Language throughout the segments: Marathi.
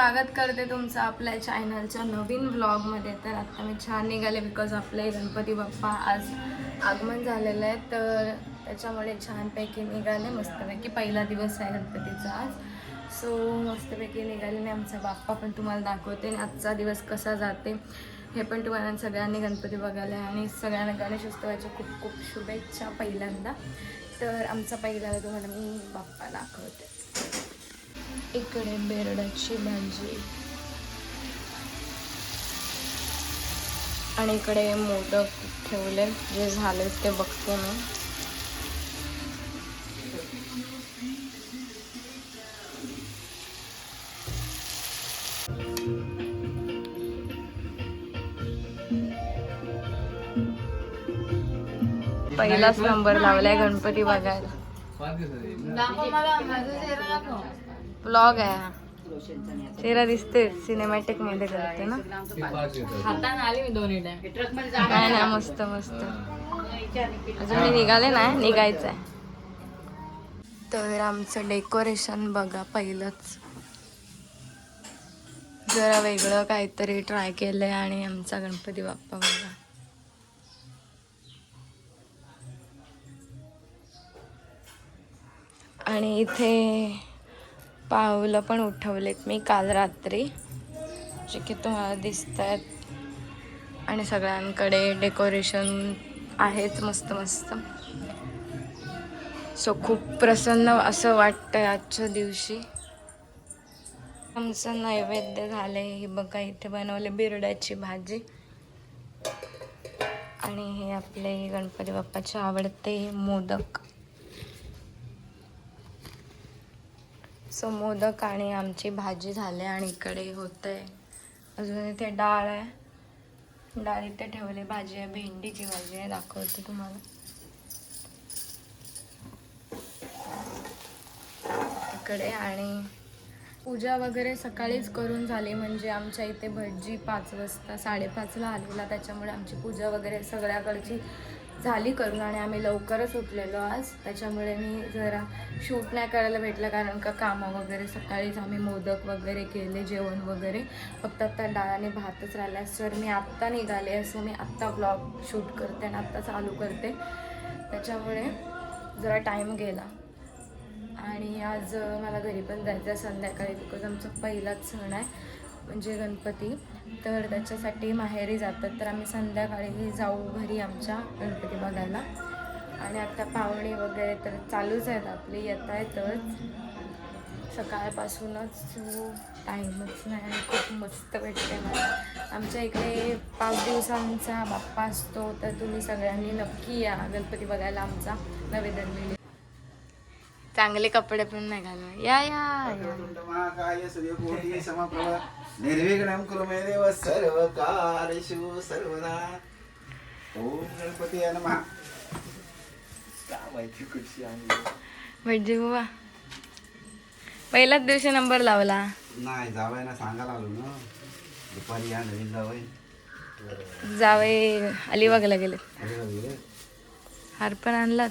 स्वागत करते तुमचं आपल्या चॅनलच्या नवीन व्लॉगमध्ये तर आत्ता मी छान निघाले बिकॉज आपले गणपती बाप्पा आज आगमन झालेलं आहे. तर त्याच्यामुळे छानपैकी निघाले. मस्तपैकी पहिला दिवस आहे गणपतीचा आज. सो मस्तपैकी निघाले आणि आमचा बाप्पा पण तुम्हाला दाखवते आणि आजचा दिवस कसा जाते हे पण तुम्हाला सगळ्यांनी गणपती बघायला आणि सगळ्यांना गणेशोत्सवाच्या खूप खूप शुभेच्छा पहिल्यांदा. तर आमचा पहिल्यांदा तुम्हाला मी बाप्पा दाखवते. इकडे बेरडाची भाजी. आणि इकडे मोदक ठेवले. जे झाले ते बघते मी. पहिलाच नंबर लावलाय गणपती बघायला. ब्लॉग आहे हा चेहरा दिसते सिनेमॅटिकमध्ये करते ना। नाही ना मस्त मस्त। अजून मी निघाले नाही निघायचं आहे. तर आमचं डेकोरेशन बघा पहिलंच. जरा वेगळं काहीतरी ट्राय केलंय आणि आमचा गणपती बाप्पा बघा. आणि इथे पावलं पण उठवलेत मी काल रात्री. जे की तुम्हाला दिसत आहेत आणि सगळ्यांकडे डेकोरेशन आहेच मस्त मस्त. सो खूप प्रसन्न असं वाटतं आजच्या दिवशी. आमचं नैवेद्य झालंय. हे बघा इथे बनवले बिरड्याची भाजी. आणि हे आपले गणपती बाप्पाचे आवडते मोदक. सो मोदक आणि आमची भाजी झाली आणि इकडे होत आहे अजून इथे डाळ आहे. डाळ इथे ठेवली भाजी आहे भेंडीची भाजी आहे दाखवते तुम्हाला. इकडे आणि पूजा वगैरे सकाळीच करून झाली म्हणजे आमच्या इथे भटजी पाच वाजता साडेपाचला आलेला त्याच्यामुळे आमची पूजा वगैरे सगळ्याकडची झाली करून आणि आम्ही लवकरच उठलेलो आज. त्याच्यामुळे मी जरा शूट नाही करायला भेटलं कारण का कामं वगैरे सकाळीच आम्ही मोदक वगैरे केले जेवण वगैरे. फक्त आत्ता डाळाने भातच राहिला सर मी आत्ता निघाले असं मी आत्ता ब्लॉग शूट करते आणि आत्ता चालू करते. त्याच्यामुळे जरा टाईम गेला. आणि आज मला घरी पण जायचं आहे संध्याकाळी बिकॉज आमचा पहिलाच सण आहे. म्हणजे गणपती तर त्याच्यासाठी माहेरी जातात. तर आम्ही संध्याकाळी जाऊ घरी आमच्या गणपती बघायला. आणि आता पाहुणे वगैरे तर चालूच आहेत आपले येत आहेतच सकाळपासूनच टाईमच नाही आणि खूप मस्त भेटते मला. आमच्या इकडे पाच दिवसांचा बाप्पा असतो तर तुम्ही सगळ्यांनी नक्की या गणपती बघायला आमचा नवे दरवेळी चांगले कपडे पण नाही घालणार या या. महाकाय सूर्यकोटी समप्रभ निर्विघ्नं कुरु मे देव सर्व कार्येषु सर्वदा. ओम गणपती नमः. आणली भटजी बुवा पहिलाच दिवशी नंबर लावला. नाही जावाय ना सांगायला आलो ना. दुपारी या नवीन जावय. जावे अलिबागला गेले हार पण आणलात.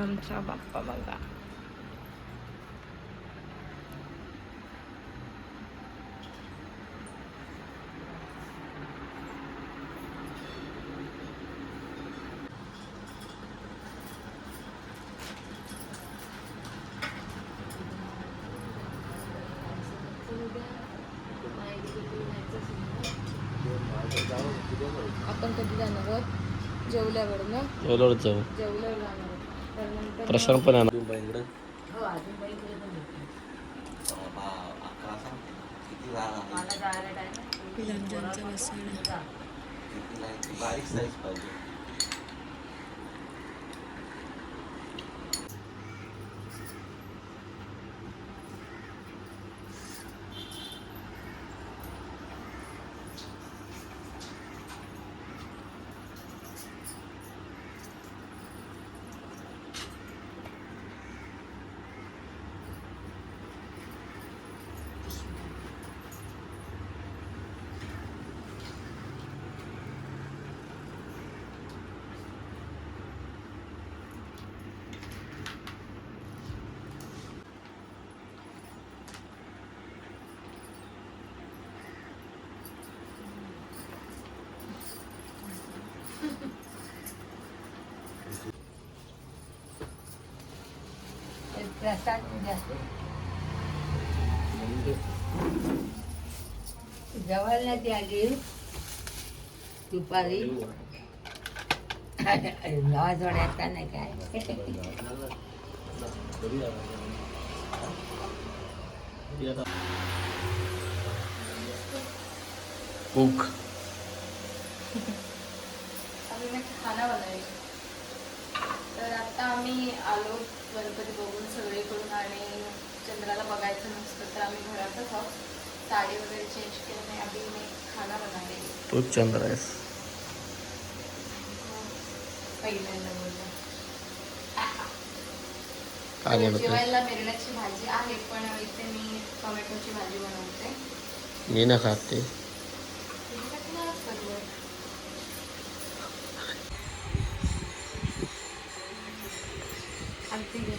आमचा बाप्पा बघा आपण कधी जाणार आहोत? जेवल्यावर ना? एवढं जाऊ. जेवल्यावर जाणार प्रशांत पण सांग किती झाला मला जायला टाइम बारीक साईज पाहिजे. जवाहरलाल आली दुपारी. नवा जोड्याचा नाही काय. मग खाना बनवायची. तर आता आम्ही आलो. गणपती बघून सगळीकडून आणि चंद्राला बघायचं नसतं तर आम्ही घरातच आहोत. साडी वगैरे चेंज केलं नाही आधी मी खाना बनवले तूच चंद्र आहेस. पहिल्यांदा बोललं जेवायला मिरण्याची भाजी आहे पण इथे मी टोमॅटोची भाजी बनवते. मी ना खात ते तुझ्यासाठी नाही बनवत. अगदी गे.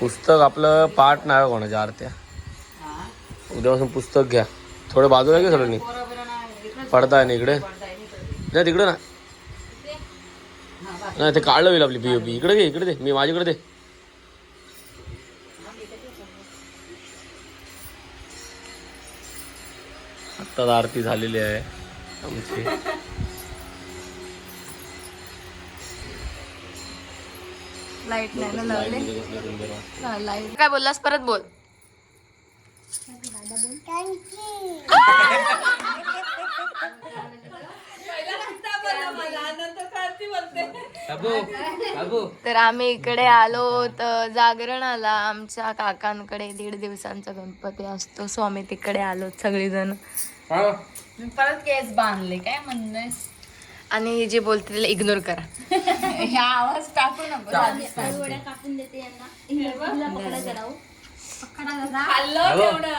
पुस्तक आपलं पाठ नाही हो कोणाच्या आरत्या. उद्यापासून पुस्तक घ्या. थोडं बाजूला घ्या सगळ्यांनी. पडता आहे ना इकडे? नाही तिकडे ना नाही ते काढलं होईल आपली पी इकडे घे इकडे दे. मी माझ्याकडे दे. आत्ताच आरती झालेली आहे आमची. लाइट नाही ना लावले. लाइट काय बोललास? परत बोल. तर आम्ही इकडे आलो तर जागरण आला. आमच्या काकांकडे दीड दिवसांचा गणपती असतो. सो आम्ही तिकडे आलो सगळीजण. परत केस बांधले. काय म्हणणं आणि जे बोलते तिला इग्नोर करा. ह्या आवाज टाकू नको. कापून देते यांना. खाल्लं तेवढं.